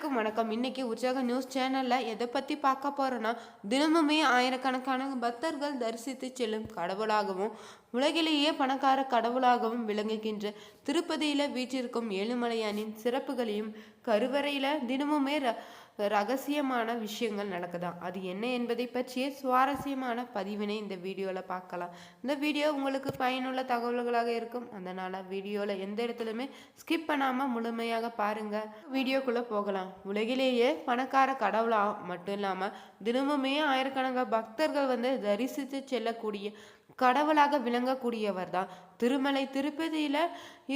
அனைவருக்கும் வணக்கம். இன்னைக்கு உற்சாக நியூஸ் சேனல்ல எதை பத்தி பார்க்க போறோம்னா தினமுமே ஆயிரக்கணக்கான பக்தர்கள் தரிசித்து செல்லும் கடவுளாகவும் உலகிலேயே பணக்கார கடவுளாகவும் விளங்குகின்ற திருப்பதியில வீற்றிருக்கும் ஏழுமலையானின் சிறப்புகளையும் கருவறையில தினமுமே ரகசியமான விஷயங்கள் நடக்குதா அது என்ன என்பதை பற்றிய சுவாரஸ்யமான பதிவினை இந்த வீடியோவில் பார்க்கலாம். இந்த வீடியோ உங்களுக்கு பயனுள்ள தகவல்களாக இருக்கும். அதனால் வீடியோவில் எந்த இடத்துலையுமே ஸ்கிப் பண்ணாமல் முழுமையாக பாருங்கள் வீடியோக்குள்ளே போகலாம். உலகிலேயே பணக்கார கடவுளாக மட்டும் இல்லாமல் தினமுமே ஆயிரக்கணக்கான பக்தர்கள் வந்து தரிசித்து செல்லக்கூடிய கடவுளாக விளங்கக்கூடியவர் தான் திருமலை திருப்பதியில்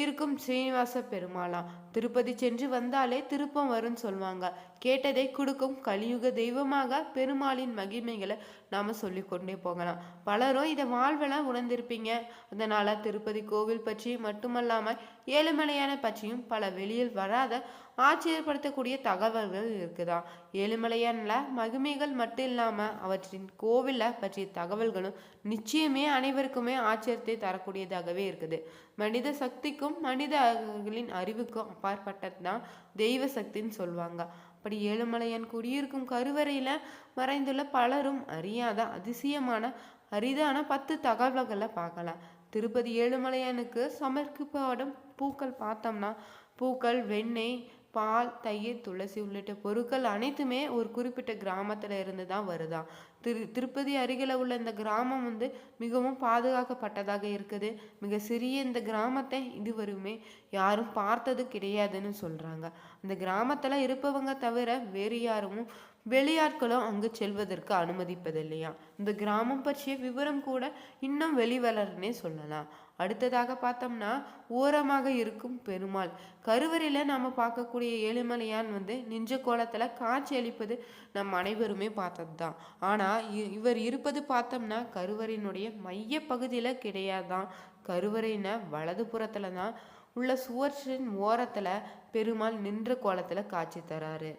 இருக்கும் ஸ்ரீனிவாச பெருமாளாம் திருப்பதி சென்று வந்தாலே திருப்பம் வரும்னு சொல்லுவாங்க கேட்டதை கொடுக்கும் கலியுக தெய்வமாக பெருமாளின் மகிமைகளை நாம சொல்லிக்கொண்டே போகலாம். பலரும் இதை வாழ்வெல்லாம் உணர்ந்திருப்பீங்க. அதனால திருப்பதி கோவில் பற்றி மட்டுமல்லாம ஏழுமலையான பற்றியும் பல வெளியில் வராத ஆச்சரியப்படுத்தக்கூடிய தகவல்கள் இருக்குதாம் ஏழுமலையானில் மகிமைகள் மட்டும் இல்லாம அவற்றின் கோவில பற்றிய தகவல்களும் நிச்சயமே அனைவருக்குமே ஆச்சரியத்தை தரக்கூடியதாகவே இருக்குது. மனித சக்திக்கும் மனிதர்களின் அறிவுக்கும் அப்பாற்பட்டது தான் தெய்வ சக்தின்னு சொல்லுவாங்க அப்படி ஏழுமலையான் குடியிருக்கும் கருவறையில் மறைந்துள்ள பலரும் அறியாத அதிசயமான அரிதான பத்து தகவல்களை பார்க்கலாம் திருப்பதி ஏழுமலையானுக்கு சமர்ப்பிக்கப்படும் பூக்கள் பார்த்தோம்னா பூக்கள் வெண்ணெய் பால் தயிர் துளசி உள்ளிட்ட பொருட்கள் அனைத்துமே ஒரு குறிப்பிட்ட கிராமத்தில் இருந்து தான் வருதா? திரு திருப்பதி அருகில் உள்ள இந்த கிராமம் வந்து மிகவும் பாதுகாக்கப்பட்டதாக இருக்குது. மிக சிறிய இந்த கிராமத்தை இதுவரையுமே யாரும் பார்த்தது கிடையாதுன்னு சொல்கிறாங்க அந்த கிராமத்தில் இருப்பவங்க தவிர வேறு யாரும் வெளியாட்களும் அங்கு செல்வதற்கு அனுமதிப்பதில்லையா? இந்த கிராமம் பற்றிய விவரம் கூட இன்னும் வெளிவளர்னே சொல்லலாம். அடுத்ததாக பார்த்தோம்னா ஓரமாக இருக்கும் பெருமாள். கருவறையில் நாம் பார்க்கக்கூடிய ஏழுமலையான் வந்து நின்ற கோலத்தில் காட்சி அளிப்பது நம் அனைவருமே பார்த்தது தான் ஆனால் இ- இவர் இருப்பது பார்த்தோம்னா கருவறையினுடைய மைய பகுதியில் கிடையாதான் கருவறையின வலது புறத்தில் தான் உள்ள சுவற்றின் ஓரத்தில் பெருமாள் நின்ற கோலத்தில் காட்சி தராரு.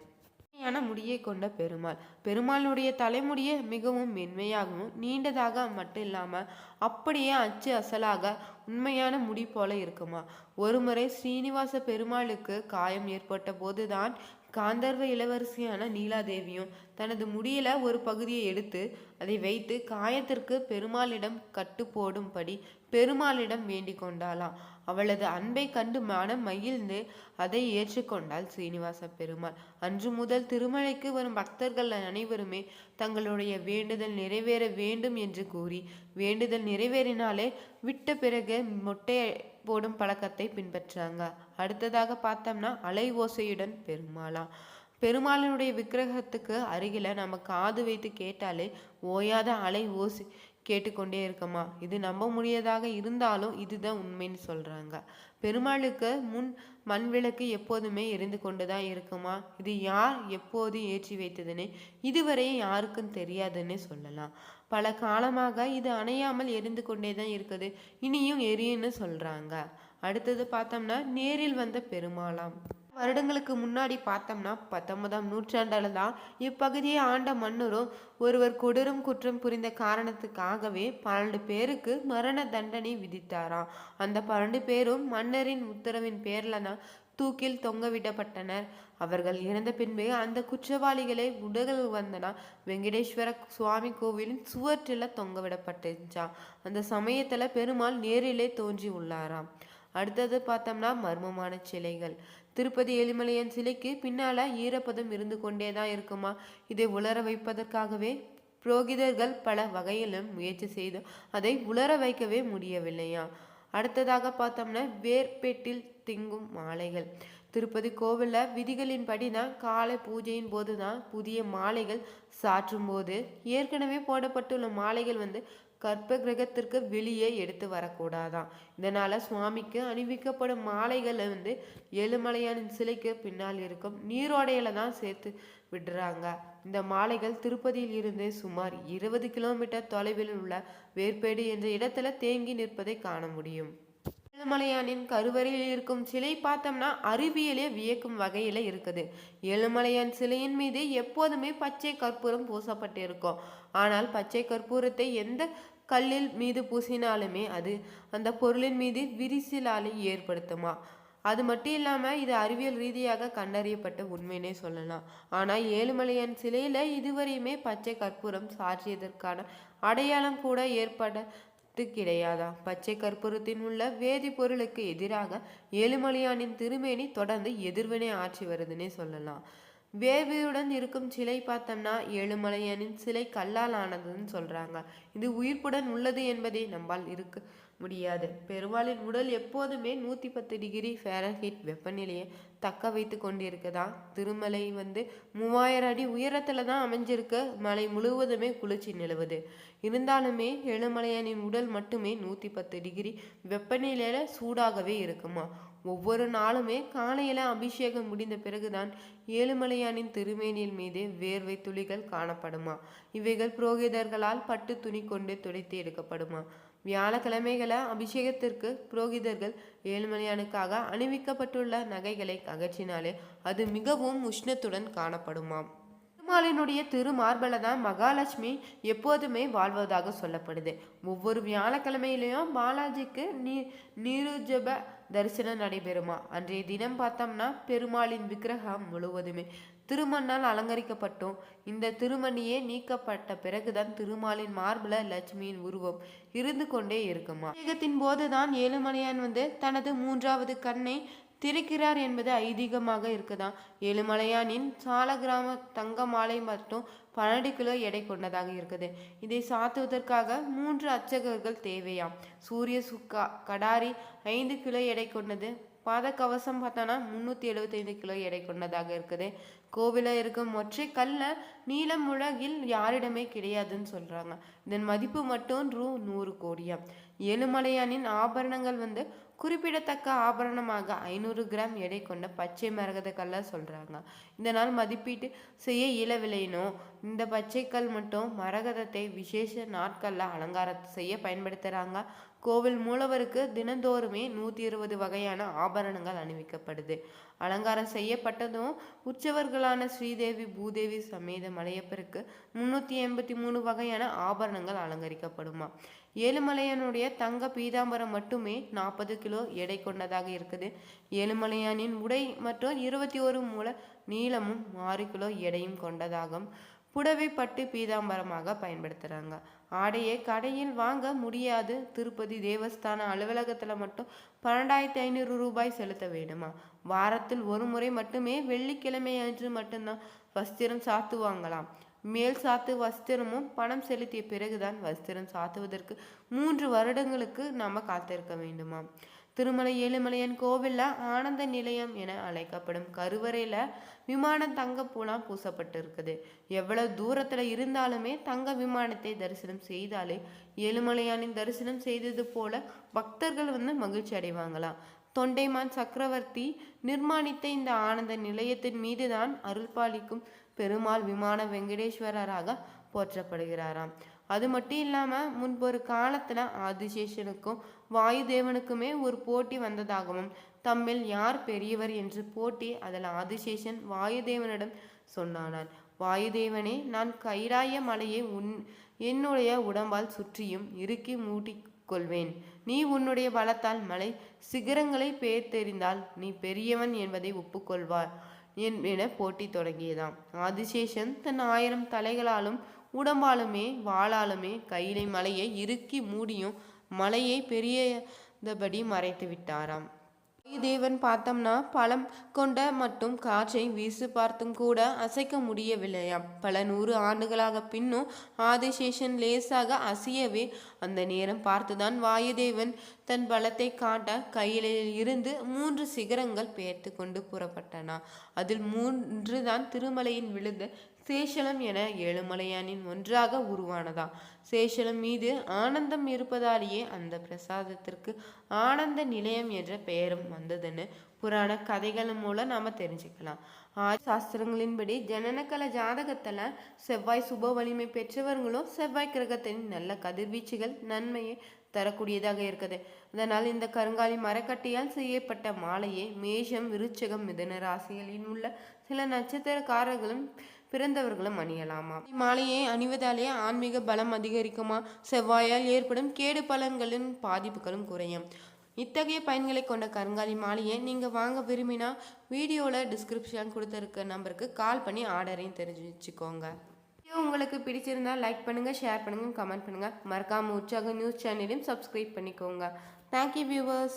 மென்மையான முடியை கொண்ட பெருமாள். பெருமாளுடைய தலைமுடியே மிகவும் மென்மையாகவும் நீண்டதாக மட்டும் இல்லாம அப்படியே அச்சு அசலாக உண்மையான முடி போல இருக்குமா? ஒருமுறை ஸ்ரீனிவாச பெருமாளுக்கு காயம் ஏற்பட்ட போதுதான் காந்தர்வ இளவரசியான நீலாதேவியும் தனது முடியில ஒரு பகுதியை எடுத்து அதை வைத்து காயத்திற்கு பெருமாளிடம் கட்டு போடும்படி பெருமாளிடம் வேண்டிக் கொண்டாளாம். அவளது அன்பை கண்டு மனம் மகிழ்ந்து அதை ஏற்றுக்கொண்டாள் சீனிவாச பெருமாள். அன்று முதல் திருமலைக்கு வரும் பக்தர்கள் அனைவருமே தங்களுடைய வேண்டுதல் நிறைவேற வேண்டும் என்று கூறி வேண்டுதல் நிறைவேறினாலே விட்ட பிறகு மொட்டை போடும் பழக்கத்தை பின்பற்றாங்க. அடுத்ததாக பார்த்தோம்னா அலை ஓசையுடன் பெருமாளாம் பெருமாளினுடைய விக்கிரகத்துக்கு அருகில நம்ம காது வைத்து கேட்டாலே ஓயாத அலை ஓசை கேட்டுக்கொண்டே இருக்கமா? இது நம்ப முடியாதாக இருந்தாலும் இதுதான் உண்மைன்னு சொல்கிறாங்க பெருமாளுக்கு முன் மண் விளக்கு எப்போதுமே எரிந்து கொண்டுதான் இருக்குமா? இது யார் எப்போது ஏற்றி வைத்ததுன்னு? இதுவரை யாருக்கும் தெரியாதுன்னு சொல்லலாம். பல காலமாக இது அணையாமல் எரிந்து கொண்டே தான் இருக்குது. இனியும் எரியுன்னு சொல்கிறாங்க அடுத்தது பார்த்தோம்னா நேரில் வந்த பெருமாளாம். வருடங்களுக்கு முன்னாடி பார்த்தோம்னா பத்தொன்பதாம் நூற்றாண்டில் தான் இப்பகுதியை ஆண்ட மன்னரும் ஒருவர் கொடூரம் குற்றம் புரிந்த காரணத்துக்காகவே பன்னெண்டு பேருக்கு மரண தண்டனை விதித்தாராம். அந்த பன்னெண்டு பேரும் மன்னரின் உத்தரவின் பேர்ல தான் தூக்கில் தொங்கவிடப்பட்டனர். அவர்கள் இறந்த பின்பு அந்த குற்றவாளிகளை உடல்கள் வந்தனா வெங்கடேஸ்வர சுவாமி கோவிலின் சுவற்றில் தொங்கவிடப்பட்டுச்சாம் அந்த சமயத்தில் பெருமாள் நேரிலே தோன்றி உள்ளாராம். அடுத்தது பார்த்தோம்னா மர்மமான சிலைகள். திருப்பதி ஏழுமலையான் சிலைக்கு பின்னால ஈரப்பதம் இருந்து கொண்டே தான் இருக்குமா? இதை உலர வைப்பதற்காகவே புரோகிதர்கள் பல வகையிலும் முயற்சி செய்து அதை உலர வைக்கவே முடியவில்லையா? அடுத்ததாக பார்த்தோம்னா வேர்பேட்டில் திங்கும் மாலைகள். திருப்பதி கோவிலில் விதிகளின்படி தான் காலை பூஜையின் போது தான் புதிய மாலைகள் சாற்றும் போது ஏற்கனவே போடப்பட்டுள்ள மாலைகள் வந்து கற்ப கிரகத்திற்கு வெளியே எடுத்து வரக்கூடாதாம் இதனால சுவாமிக்கு அணிவிக்கப்படும் மாலைகளை வந்து ஏழுமலையானின் சிலைக்கு பின்னால் இருக்கும். நீரோடையில தான் சேர்த்து விடுறாங்க. இந்த மாலைகள் திருப்பதியில் இருந்து சுமார் இருபது கிலோமீட்டர் தொலைவில் உள்ள வேர்பேடு என்ற இடத்துல தேங்கி நிற்பதை காண முடியும். ஏழுமலையானின் கருவறையில் இருக்கும் சிலை பார்த்தோம்னா அறிவியலே வியக்கும் வகையில் இருக்குது. ஏழுமலையான் சிலையின் மீது எப்போதுமே பச்சை கற்பூரம் பூசப்பட்டிருக்கும். ஆனால் பச்சை கற்பூரத்தை எந்த கல்லில் மீது பூசினாலுமே அது அந்த பொருளின் மீது விரிசிலாலை ஏற்படுத்துமா? அது மட்டும் இல்லாமல் இது அறிவியல் ரீதியாக கண்டறியப்பட்ட உண்மைனே சொல்லலாம். ஆனால் ஏழுமலையான் சிலையில் இதுவரையுமே பச்சை கற்பூரம் சாற்றியதற்கான அடையாளம் கூட ஏற்பட சத்து கிடையாதா? பச்சை கற்பூரத்தின் உள்ள வேதிப்பொருளுக்கு எதிராக ஏழுமலையானின் திருமேனி தொடர்ந்து எதிர்வினை ஆற்றி வருதுன்னே சொல்லலாம். வேர்வையுடன் இருக்கும் சிலை பார்த்தோம்னா ஏழுமலையானின் சிலை கல்லால் ஆனதுன்னு சொல்றாங்க. இது உயிர்ப்புடன் உள்ளது என்பதை நம்பால் இருக்க முடியாது. பெருமாளின் உடல் எப்போதுமே நூற்றி பத்து டிகிரி ஃபேரன்ஹீட் வெப்பநிலையை தக்க வைத்து கொண்டிருக்குதா? திருமலை வந்து மூவாயிரம் அடி உயரத்தில் தான் அமைஞ்சிருக்கு. மலை முழுவதுமே குளிர்ச்சி நிலவுது. இருந்தாலுமே ஏழுமலையானின் உடல் மட்டுமே நூற்றி பத்து டிகிரி வெப்பநிலையில் சூடாகவே இருக்குமா? ஒவ்வொரு நாளுமே காலையில அபிஷேகம் முடிந்த பிறகுதான் ஏழுமலையானின் திருமேனியில் மீது வேர்வை துளிகள் காணப்படுமா? இவைகள் புரோகிதர்களால் பட்டு துணி கொண்டு துடைத்து எடுக்கப்படுமா? வியாழக்கிழமைகளை அபிஷேகத்திற்கு புரோகிதர்கள் ஏழுமலையானுக்காக அணிவிக்கப்பட்டுள்ள நகைகளை அகற்றினாலே அது மிகவும் உஷ்ணத்துடன் காணப்படுமாம் திருமாலினுடைய திருமார்பல தான் மகாலட்சுமி எப்போதுமே வாழ்வதாக சொல்லப்படுது. ஒவ்வொரு வியாழக்கிழமையிலையும் பாலாஜிக்கு நீ நீருஜப தரிசனம் நடைபெறுமா? அன்றைய தினம் பார்த்தோம்னா பெருமாளின் விக்கிரகம் முழுவதுமே. திருமண்ணால் அலங்கரிக்கப்பட்டும். இந்த திருமணியே நீக்கப்பட்ட பிறகுதான் திருமாலின் மார்பில லட்சுமியின் உருவம் இருந்து கொண்டே இருக்குமா? அபிஷேகத்தின் போதுதான் ஏழுமலையான் வந்து தனது மூன்றாவது கண்ணை திரிக்கிறார் என்பது ஐதீகமாக இருக்குதாம். ஏழுமலையானின் சால கிராம தங்க மாலை மட்டும் பன்னெண்டு கிலோ எடை கொண்டதாக இருக்குது. இதை சாத்துவதற்காக மூன்று அர்ச்சகர்கள் தேவையாம். சூரிய சுக்கா கடாரி ஐந்து கிலோ எடை கொண்டது. பாத கவசம் பார்த்தோன்னா முந்நூற்றி எழுபத்தைந்து கிலோ எடை கொண்டதாக இருக்குது. கோவிலில் இருக்கும் ஒற்றை கல்ல நீளம் உலகில் யாரிடமே கிடையாதுன்னு சொல்கிறாங்க இதன் மதிப்பு மட்டும் ரூ நூறு கோடியாம். ஏழுமலையானின் ஆபரணங்கள் வந்து குறிப்பிடத்தக்க ஆபரணமாக ஐநூறு கிராம் எடை கொண்ட பச்சை மரகத கல்லை சொல்கிறாங்க இதனால் மதிப்பீட்டு செய்ய இயலவில்லைனோ இந்த பச்சைக்கல் மட்டும் மரகதத்தை விசேஷ நாட்களில் அலங்காரத்தை செய்ய பயன்படுத்துகிறாங்க கோவில் மூலவருக்கு தினந்தோறுமே நூற்றி இருபது வகையான ஆபரணங்கள் அணிவிக்கப்படுது. அலங்காரம் செய்யப்பட்டதும் உற்சவர்களான ஸ்ரீதேவி பூதேவி சமேத மலையப்பருக்கு முன்னூற்றி எண்பத்தி மூணு வகையான ஆபரணங்கள் அலங்கரிக்கப்படுமா? ஏழுமலையானுடைய தங்க பீதாம்பரம் மட்டுமே நாற்பது கிலோ எடை கொண்டதாக இருக்குது. ஏழுமலையானின் உடை மற்றும் இருபத்தி ஒரு மூல நீளமும் ஆறு கிலோ எடையும் கொண்டதாகும். புடவை பட்டு பீதாம்பரமாக பயன்படுத்துகிறாங்க ஆடையை கடையில் வாங்க முடியாது. திருப்பதி தேவஸ்தான அலுவலகத்தில் மட்டும் பன்னெண்டாயிரத்தி ஐநூறு ரூபாய் செலுத்த வேண்டுமா? வாரத்தில் ஒரு முறை மட்டுமே வெள்ளிக்கிழமை அன்று மட்டும்தான் வஸ்திரம் சாத்துவாங்களாம். மேல் சாத்து வஸ்திரமும் பணம் செலுத்திய பிறகுதான் வஸ்திரம் சாத்துவதற்கு மூன்று வருடங்களுக்கு நாம காத்திருக்க வேண்டுமாம். திருமலை ஏழுமலையான் கோவில்ல ஆனந்த நிலையம் என அழைக்கப்படும் கருவறையில விமானம் தங்க பூலாம் பூசப்பட்டு இருக்குது எவ்வளவு தூரத்துல இருந்தாலுமே தங்க விமானத்தை தரிசனம் செய்தாலே ஏழுமலையானின் தரிசனம் செய்தது போல பக்தர்கள் வந்து மகிழ்ச்சி அடைவாங்களாம். தொண்டைமான் சக்கரவர்த்தி நிர்மாணித்த இந்த ஆனந்த நிலையத்தின் மீதுதான் அருள்பாலிக்கும் பெருமாள் விமான வெங்கடேஸ்வரராக போற்றப்படுகிறாராம். அது மட்டும் இல்லாமல் முன்பொரு காலத்தில் ஆதிசேஷனுக்கும் வாயுதேவனுக்குமே ஒரு போட்டி வந்ததாகவும் தம்மில் யார் பெரியவர் என்று போட்டி அதில் ஆதிசேஷன் வாயுதேவனிடம் சொன்னானான். வாயுதேவனே நான் கைராய மலையை உன் என்னுடைய உடம்பால் சுற்றியும் இறுக்கி மூட்டிக்கொள்வேன். நீ உன்னுடைய பலத்தால் மலை சிகரங்களை பேர்த்தெறிந்தால் நீ பெரியவன் என்பதை ஒப்புக்கொள்வார் என போட்டி தொடங்கியதாம். ஆதிசேஷன் தன் ஆயிரம் தலைகளாலும் உடம்பாலுமே வாளாலுமே கையிலை மலையை இறுக்கி மூடியும் மலையை பெரியதபடி மறைத்து விட்டாராம். தேவன் பார்த்தோம்னா பழம் கொண்ட மட்டும் காற்றை வீசு பார்த்தும் கூட அசைக்க முடியவில்லையாம் பல நூறு ஆண்டுகளாக பின்னும் ஆதிசேஷன் லேசாக அசையவே அந்த நேரம் பார்த்துதான் வாயுதேவன் தன் பலத்தை காட்ட கையில் இருந்து மூன்று சிகரங்கள் பெயர்த்து கொண்டு புறப்பட்டன. அதில் மூன்று தான் திருமலையின் விழுந்த சேஷலம் என ஏழுமலையானின் ஒன்றாக உருவானதா. சேஷலம் மீது ஆனந்தம் இருப்பதாலேயே அந்த பிரசாதத்திற்கு ஆனந்த நிலையம் என்ற பெயரும் வந்ததுன்னு புராண கதைகள் மூலம் நாம தெரிஞ்சுக்கலாம். ஆதி சாஸ்திரங்களின்படி ஜனனக்கல ஜாதகத்தில் செவ்வாய் சுப வலிமை பெற்றவர்களும் செவ்வாய் கிரகத்தின் நல்ல கதிர்வீச்சுகள் நன்மையை தரக்கூடியதாக இருக்குது. அதனால் இந்த கருங்காலி மரக்கட்டையால் செய்யப்பட்ட மாலையை மேஷம் விருச்சகம் மிதன ராசிகளில் உள்ள சில நட்சத்திரக்காரர்களும் பிறந்தவர்களும் அணியலாமா மாலையை அணிவதாலே ஆன்மீக பலம் அதிகரிக்குமா? செவ்வாயால் ஏற்படும் கேடு பலன்களின் பாதிப்புகளும் குறையும். இத்தகைய பயன்களை கொண்ட கருங்காலி மாலையை நீங்கள் வாங்க விரும்பினா வீடியோவில் டிஸ்கிரிப்ஷன் கொடுத்துருக்க நம்பருக்கு கால் பண்ணி ஆர்டரையும் தெரிஞ்சு வச்சுக்கோங்க உங்களுக்கு பிடிச்சிருந்தா லைக் பண்ணுங்கள் ஷேர் பண்ணுங்கள் கமெண்ட் பண்ணுங்கள் மறக்காமல் உற்சாக நியூஸ் சேனலையும் சப்ஸ்கிரைப் பண்ணிக்கோங்க. Thank you viewers